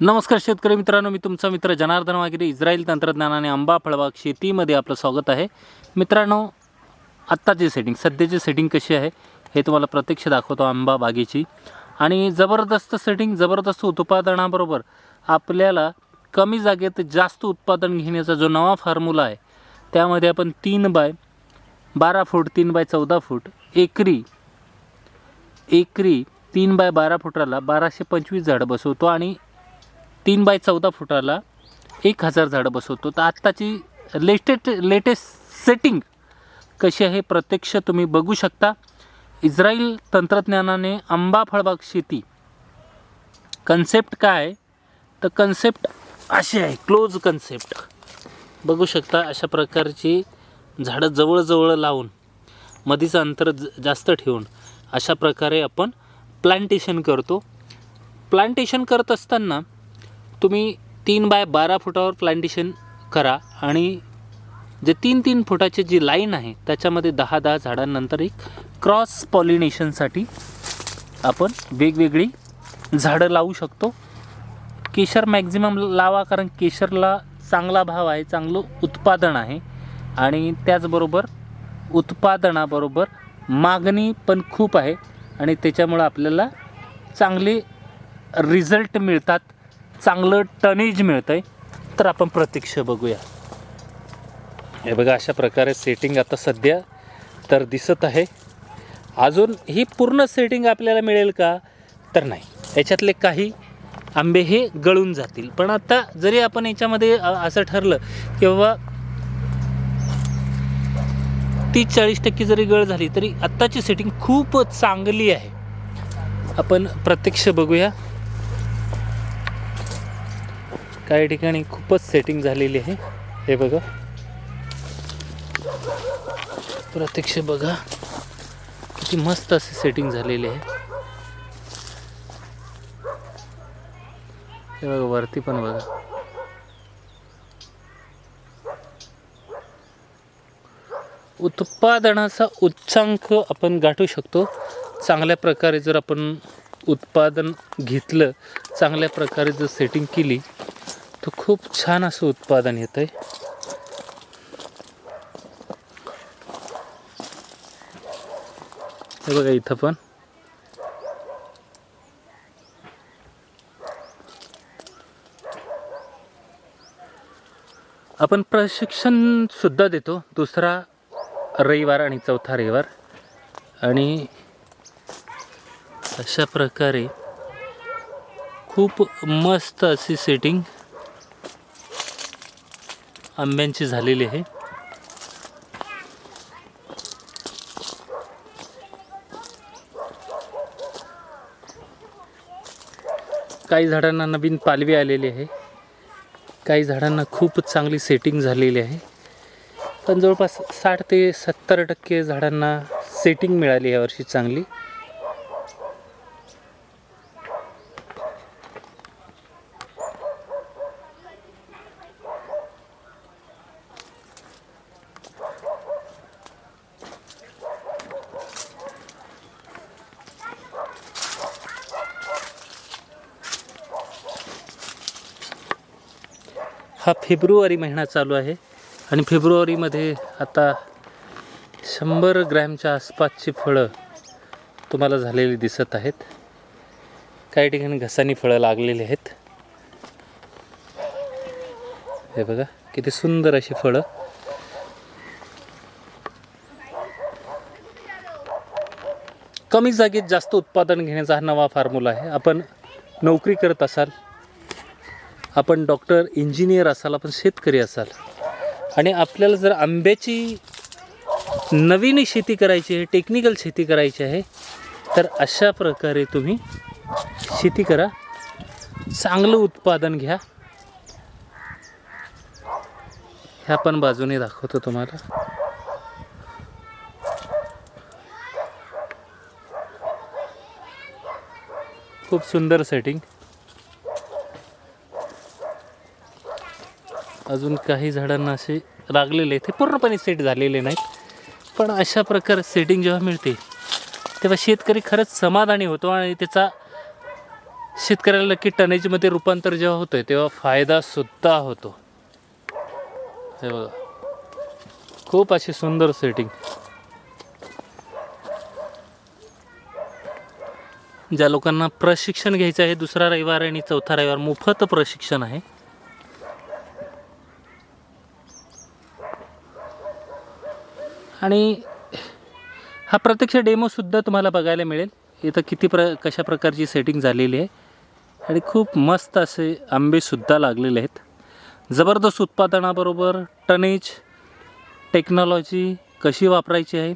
नमस्कार शेतकरी मित्रांनो मी तुमचा मित्र जनार्दन वागिरे इस्रायल तंत्रज्ञानाने आंबा फळबाग शेतीमध्ये आपलं स्वागत आहे. मित्रांनो आत्ताची सेटिंग सध्याची सेटिंग कशी आहे हे तुम्हाला प्रत्यक्ष दाखवतो आंबा बागेची. आणि जबरदस्त सेटिंग जबरदस्त उत्पादनाबरोबर आपल्याला कमी जागेत जास्त उत्पादन घेण्याचा जो नवा फॉर्म्युला आहे त्यामध्ये आपण तीन बाय बारा फूट तीन बाय चौदा फूट एकरी एकरी तीन बाय बारा फुटाला बाराशे पंचवीस झाडं बसवतो आणि तीन बाय चौदा फुटाला एक हजार झाडं बसवतो. तर आत्ताची लेटेस्ट लेटेस्ट सेटिंग कशी आहे प्रत्यक्ष तुम्ही बघू शकता. इस्रायल तंत्रज्ञानाने आंबा फळबाग शेती कन्सेप्ट काय? आहे तर कन्सेप्ट अशी आहे क्लोज कन्सेप्ट बघू शकता अशा प्रकारची झाडं जवळजवळ लावून मधीचं अंतर ज- जास्त ठेवून अशा प्रकारे आपण प्लांटेशन करतो. प्लांटेशन करत असताना तुम्ही तीन बाय बारा फुटावर प्लांटेशन करा आणि जे तीन तीन फुटाची जी लाईन आहे त्याच्यामध्ये दहा दहा झाडांनंतर एक क्रॉस पॉलिनेशनसाठी आपण वेगवेगळी झाडं लावू शकतो. केशर मॅक्झिमम लावा कारण केशरला चांगला भाव आहे चांगलं उत्पादन आहे. आणि त्याचबरोबर उत्पादनाबरोबर मागणी पण खूप आहे. आणि त्याच्यामुळं आपल्याला चांगले रिझल्ट मिळतात. चांगलं टनेज मिळतं आहे तर आपण प्रत्यक्ष बघूया. हे बघा अशा प्रकारे सेटिंग आता सध्या तर दिसत आहे. अजून ही पूर्ण सेटिंग आपल्याला मिळेल का? तर नाही. याच्यातले काही आंबे हे गळून जातील. पण आता जरी आपण याच्यामध्ये असं ठरलं की बाबा तीस चाळीस टक्के जरी गळ झाली तरी आत्ताची सेटिंग खूप चांगली आहे. आपण प्रत्यक्ष बघूया. काही ठिकाणी खूपच सेटिंग झालेली आहे. हे बघा. प्रत्यक्ष बघा. किती मस्त असे सेटिंग झालेले आहे. हे बघा वरती पण बघा. उत्पादनाचा उच्चांक आपण गाठू शकतो. चांगल्या प्रकारे जर आपण उत्पादन घेतलं चांगल्या प्रकारे जर सेटिंग केली तर खूप छान असं उत्पादन येतं आहे हे बघा इथं पण. आपण प्रशिक्षण सुद्धा देतो. दुसरा रविवार आणि चौथा रविवार. आणि अशा प्रकारे खूप मस्त अशी सेटिंग आंब्यांची झालेली आहे. काही झाडांना नवीन पालवी आलेली आहे. काही झाडांना खूप चांगली सेटिंग झालेली आहे. पण जवळपास साठ ते सत्तर टक्के झाडांना सेटिंग मिळाली यावर्षी चांगली. हा फेब्रुवारी महिना चालू आहे. आणि फेब्रुवारीमध्ये आता शंभर ग्रॅमच्या आसपासची फळं तुम्हाला झालेली दिसत आहेत. काही ठिकाणी घसानी फळं लागलेली आहेत. हे बघा किती सुंदर अशी फळं. कमी जागेत जास्त उत्पादन घेण्याचा हा नवा फॉर्म्युला आहे. आपण नोकरी करत असाल आपण डॉक्टर इंजिनियर असाल आपण शेतकरी असाल आणि आपल्याला जर आंब्याची नवीन शेती करायची आहे टेक्निकल शेती करायची आहे तर अशा प्रकारे तुम्ही शेती करा. चांगलं उत्पादन घ्या. ह्या पण बाजूने दाखवतो तुम्हाला. खूप सुंदर सेटिंग अजून काही झाडांना असे लागलेले ते पूर्णपणे सेट झालेले नाहीत. पण अशा प्रकारे सेटिंग जेव्हा मिळते तेव्हा शेतकरी खरंच समाधानी होतो आणि त्याचा शेतकऱ्याला नक्की टनेजमध्ये रूपांतर जेव्हा होतं आहे तेव्हा फायदासुद्धा होतो. हे बघा. खूप अशी सुंदर सेटिंग. ज्या लोकांना प्रशिक्षण घ्यायचं आहे दुसरा रविवार आणि चौथा रविवार मोफत प्रशिक्षण आहे. आणि हा प्रत्यक्ष डेमोसुद्धा तुम्हाला बघायला मिळेल. इथं किती प्र कशा प्रकारची सेटिंग झालेली आहे. आणि खूप मस्त असे आंबेसुद्धा लागलेले आहेत. जबरदस्त उत्पादनाबरोबर टनेज टेक्नॉलॉजी कशी वापरायची आहे.